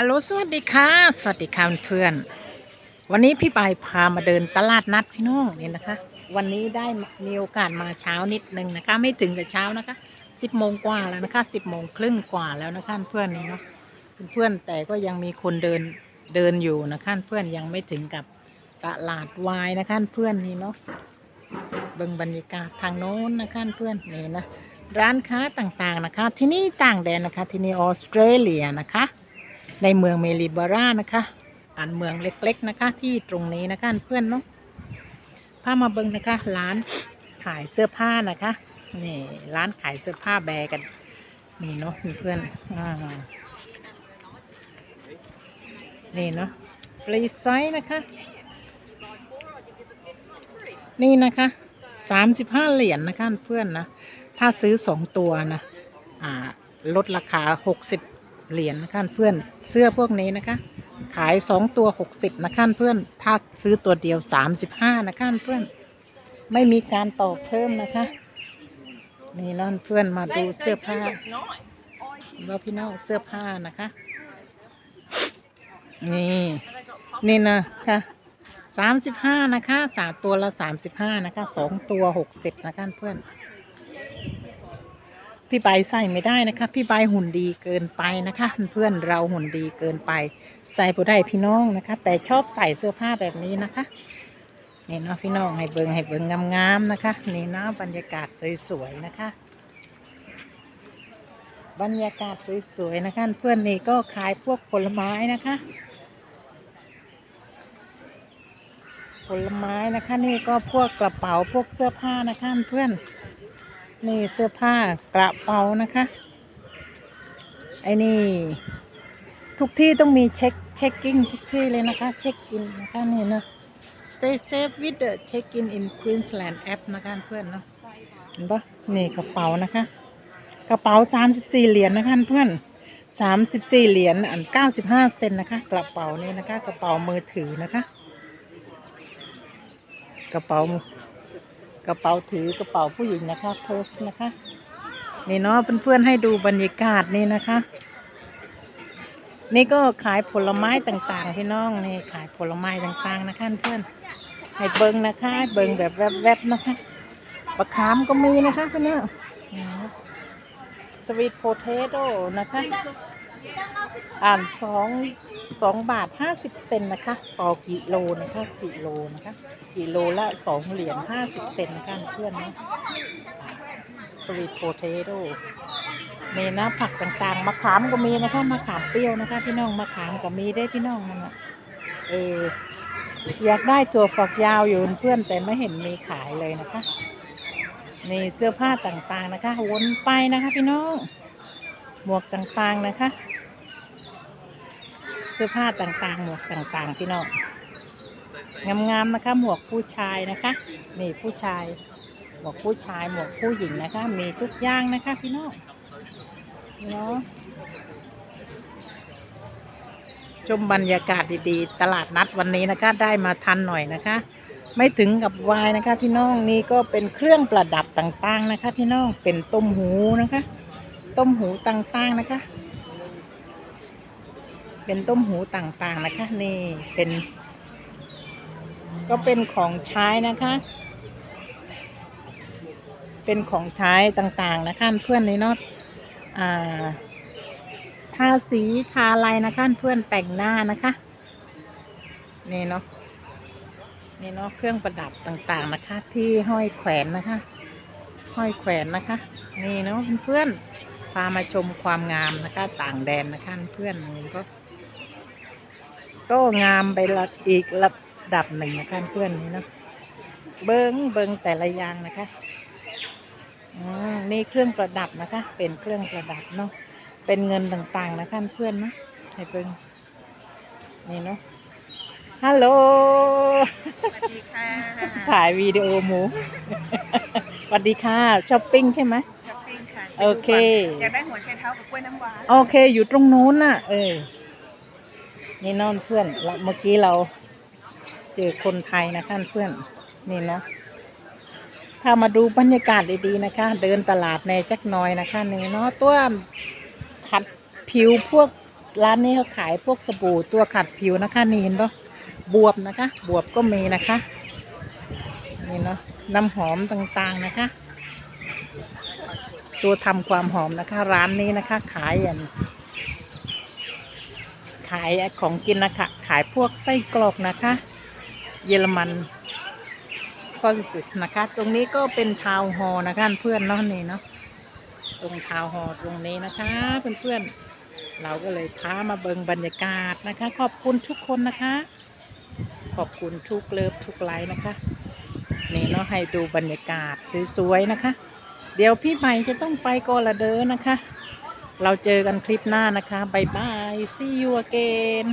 ฮัลโหลสวัสดีค่ะ สวัสดีค่ะเพื่อนๆวันนี้พี่ปายพามาเดินตลาดนัดพี่น้องนี่นะคะ วันนี้ได้มีโอกาสมาเช้านิดนึงนะคะ ไม่ถึงกับเช้านะคะสิบโมงกว่าแล้วนะคะสิบโมงครึ่งกว่าแล้วนะคะเพื่อนนี่เนาะเพื่อนแต่ก็ยังมีคนเดินเดินอยู่นะคะเพื่อนยังไม่ถึงกับตลาดวายนะคะเพื่อนนี่เนาะเบิ่งบรรยากาศทางโน้นนะคะเพื่อนนี่นะร้านค้าต่างๆนะคะ ที่นี่ต่างแดนนะคะ ที่นี่ออสเตรเลียนะคะ ในเมืองเมลิบาร่านะคะอันเมืองเล็กๆนะคะ ที่ตรงนี้นะคะเพื่อนเนาะพามาเบิ้งนะคะ ร้านขายเสื้อผ้านะคะนี่ร้านขายเสื้อผ้าแบรกันนี่เนาะเพื่อนอ่านี่เนาะฟรีไซส์นะคะ นี่นะคะสามสิบห้าเหรียญนะคะเพื่อนนะ ถ้าซื้อสองตัวนะ อ่า ลดราคาหกสิบ เหรียญนะคะเพื่อนเสื้อพวกนี้นะคะ ขายสองตัวหกสิบนะคะเพื่อนถ้าซื้อตัวเดียวสามสิบห้านะคะเพื่อน ไม่มีการต่อเพิ่มนะคะนี่นั่นเพื่อนมาดูเสื้อผ้าว่าพี่น้องเสื้อผ้านะคะ นี่นี่นะคะสามสิบห้านะคะสามตัวละสามสิบห้านะคะสองตัวหกสิบนะคะเพื่อน พี่ใบใส่ไม่ได้นะคะ พี่ใบหุ่นดีเกินไปนะคะ เพื่อนเราหุ่นดีเกินไป ใส่ผู้ได้พี่น้องนะคะ แต่ชอบใส่เสื้อผ้าแบบนี้นะคะนี่เนาะพี่น้องให้เบิงให้เบิงงามๆนะคะนี่นะบรรยากาศสวยๆนะคะ บรรยากาศสวยๆนะคะ เพื่อนนี่ก็ขายพวกผลไม้นะคะ ผลไม้นะคะ นี่ก็พวกกระเป๋าพวกเสื้อผ้านะคะเพื่อน นี่เสื้อผ้ากระเป๋านะคะไอ้นี่ทุกที่ต้องมีเช็คเช็คกิ้งทุกที่เลยนะคะเช็คอินนะคะนี่นะ stay safe with the check in in Queensland app นะคะเพื่อนเนาะเห็นปะนี่กระเป๋านะคะ กระเป๋าสามสิบสี่เหรียญนะคะเพื่อนสามสิบสี่เหรียญอันเก้าสิบห้าเซนนะคะ กระเป๋านี่นะคะ กระเป๋ามือถือนะคะ กระเป๋า กระเป๋าถือกระเป๋าผู้หญิงนะคะเพิร์สนะคะนี่เนาะเพื่อนๆให้ดูบรรยากาศนี่นะคะ นี่ก็ขายผลไม้ต่างๆพี่น้องนี่ขายผลไม้ต่างๆนะคะเพื่อนให้เบิงนะคะเบิงแบบแวบๆนะคะมะขามก็มีนะคะพี่น้องสวีทโพเทโต้นะคะอ่านสอง สองบาทห้าสิบเซนนะคะ ต่อกิโลนะคะกิโลนะคะ กิโลละสองเหรียญห้าสิบเซนนะคะเพื่อนนะสวีทโพเทโต้มีนะผักต่างๆมะขามก็มีนะคะมะขามเปรี้ยวนะคะ พี่น้องมะขามก็มีได้พี่น้องนั่นแหละเอออยากได้ถั่วฝักยาวอยู่เพื่อนแต่ไม่เห็นมีขายเลยนะคะนี่เสื้อผ้าต่างๆนะคะ วนไปนะคะ พี่น้องหมวกต่างๆนะคะ สื้อผ้าต่างๆ หมวกต่างๆ พี่น้องงามๆนะคะ หมวกผู้ชายนะคะ นี่ผู้ชาย หมวกผู้ชาย หมวกผู้หญิงนะคะ มีทุกอย่างนะคะ พี่น้องเนาะชมบรรยากาศดีๆ ตลาดนัดวันนี้นะคะ ได้มาทันหน่อยนะคะ ไม่ถึงกับวายนะคะ พี่น้องนี่ก็เป็นเครื่องประดับต่างๆนะคะ พี่น้องเป็นต้มหูนะคะ ต้มหูต่างๆนะคะ เป็นต้มหูต่างๆนะคะ นี่เป็น ก็เป็นของใช้นะคะ เป็นของใช้ต่างๆนะคะเพื่อนนี่เนาะอ่าทาสีทาอะไรนะคะเพื่อนแต่งหน้านะคะนี่เนาะนี่เนาะเครื่องประดับต่างๆนะคะ ที่ห้อยแขวนนะคะ ห้อยแขวนนะคะ นี่เนาะเพื่อนพามาชมความงามนะคะ ต่างแดนนะคะเพื่อนนี่ก็ ก็งามไประอีกระดับหนึ่งนะคะเพื่อนนี่เนาะเบิงเบิงแต่ละอย่างนะคะอืมนี่เครื่องประดับนะคะ เป็นเครื่องประดับเนาะเป็นเงินต่างๆนะคะเพื่อนนะให้เบิงนี่เนาะฮัลโหลสวัสดีค่ะถ่ายวิดีโอหมูสวัสดีค่ะช้อปปิ้งใช่ไหมช้อปปิ้งค่ะโอเคอยากได้หัวไชเท้ากับกล้วยน้ำว้าโอเค อยู่ตรงนู้นน่ะ เออ นี่น้อนเพื่อนเมื่อกี้เราเจอคนไทยนะคะเพื่อนนี่นะพามาดูบรรยากาศดีๆนะคะ เดินตลาดในจักหน้อยนะคะนี่เนาะตัวขัดผิวพวกร้านนี้เขาขายพวกสบู่ตัวขัดผิวนะคะนี่เห็นปะบวบนะคะ บวบก็มีนะคะนี่เนาะน้ำหอมต่างๆนะคะ ตัวทำความหอมนะคะ ร้านนี้นะคะ ขายอย่าง ขายของกินนะคะ ขายพวกไส้กรอกนะคะ เยอรมันซอสซิสนะคะ ตรงนี้ก็เป็นทาวน์ฮอลล์นะคะเพื่อนเนาะนี่เนาะตรงทาวน์ฮอลล์ตรงนี้นะคะ เพื่อนๆ เราก็เลยพามาเบิงบรรยากาศนะคะ ขอบคุณทุกคนนะคะ ขอบคุณทุกเลิฟทุกไลค์นะคะนี่เนาะให้ดูบรรยากาศสวยๆนะคะ เดี๋ยวพี่ใหม่จะต้องไปกอละเดอนะคะ เราเจอกันคลิปหน้านะคะบายบาย see you again